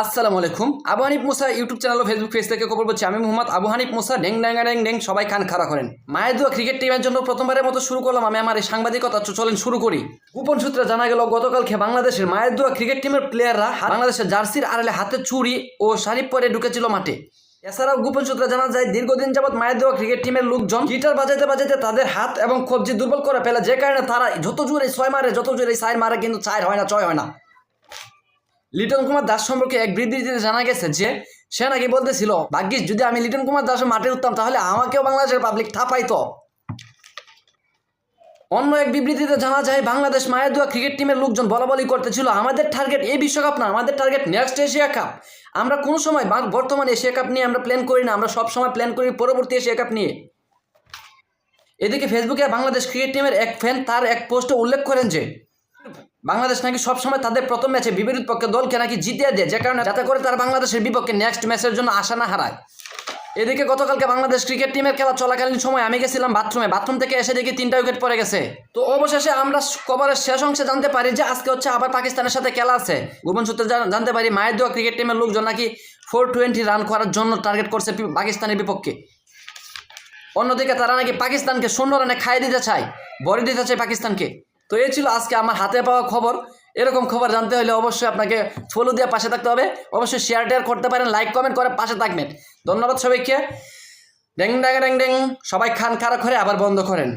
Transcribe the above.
আসসালামু আলাইকুম। Abu Hanif Musa YouTube channel ও ফেসবুক পেজ থেকে খবর বলছি আমি মোহাম্মদ আবু হানিফ মুসা ডেং ড্যাং ড্যাং ডেং সবাই কান খাড়া করেন। মায়ের দোয়া ক্রিকেট টিমের জন্য প্রথমবারের মতো শুরু করলাম। আমি আমার এই সাংবাদিকতা চলেন শুরু করি। গোপন সূত্রে জানা গেল গতকালকে বাংলাদেশের মায়ের দোয়া ক্রিকেট টিমের প্লেয়াররা বাংলাদেশের জার্সির আড়ালে হাতে চুরি ও শাড়ি পরে ঢুকেছিল মাঠে। এছাড়াও গোপন সূত্রে জানা যায়, দীর্ঘদিন যাবৎ মায়ের দেওয়া ক্রিকেট টিমের লোকজন গিটার বাজাইতে বাজাইতে তাদের হাত এবং কবজি দুর্বল করে ফেলে। যে কারণে তারা যত জোরে ছয় মারে, যত জোরে চার মারে, কিন্তু চার হয় না, ছয় হয় না। লিটন কুমার দাস সম্পর্কে এক বিবৃতিতে জানা গেছে যে, সে নাকি বলতেছিল, ভাগ্যিস, যদি আমি লিটন কুমার দাসের মাঠে উঠতাম, তাহলে আমাকেও বাংলাদেশের পাবলিক থাপাইতো। অন্য এক বিবৃতিতে জানা যায়, বাংলাদেশ মায়ের দোয়া ক্রিকেট টিমের লোকজন বলা বলি করতেছিল, আমাদের টার্গেট এই বিশ্বকাপ না, আমাদের টার্গেট নেক্সট এশিয়া কাপ আমরা কোনো সময় বর্তমান এশিয়া কাপ নিয়ে আমরা প্ল্যান করি না, আমরা সব সময় প্ল্যান করি পরবর্তী এশিয়া কাপ নিয়ে। এদিকে ফেসবুকে বাংলাদেশ ক্রিকেট টিমের এক ফ্যান তার এক পোস্টে উল্লেখ করেন যে বাংলাদেশ নাকি সবসময় তাদের প্রথম ম্যাচে বিপরীত পক্ষে দলকে নাকি জিতিয়ে দেয়, যে কারণে যাতে করে তারা বাংলাদেশের বিপক্ষে নেক্সট ম্যাচের জন্য আশা না হারায়। এদিকে গতকালকে বাংলাদেশ ক্রিকেট টিমের খেলা চলাকালীন সময় আমি গেছিলাম বাথরুমে বাথরুম থেকে এসে দেখি তিনটা উইকেট পড়ে গেছে। তো অবশেষে আমরা কভারের শেষ অংশে জানতে পারি যে আজকে হচ্ছে আবার পাকিস্তানের সাথে খেলা আছে। গোপন সূত্রে জান- জানতে পারি মায়ের দেওয়া ক্রিকেট টিমের লোকজন নাকি ফোর টোয়েন্টি রান করার জন্য টার্গেট করছে পাকিস্তানের বিপক্ষে। অন্যদিকে তারা নাকি পাকিস্তানকে শূন্য রানে খাইয়ে দিতে চায়। বড়ি দিতে চায় পাকিস্তানকে। তো এই ছিল আজকে আমার হাতে পাওয়া খবর। এরকম খবর জানতে হলে অবশ্যই আপনাকে ফলো দিয়ে পাশে থাকতে হবে। অবশ্যই শেয়ার টেয়ার করতে পারেন লাইক কমেন্ট করে পাশে থাকবেন। ধন্যবাদ সবাইকে। ড্যাং ড্যাং ড্যাং ড্যাং, সবাই খান, খারাপ করে আবার বন্ধ করেন।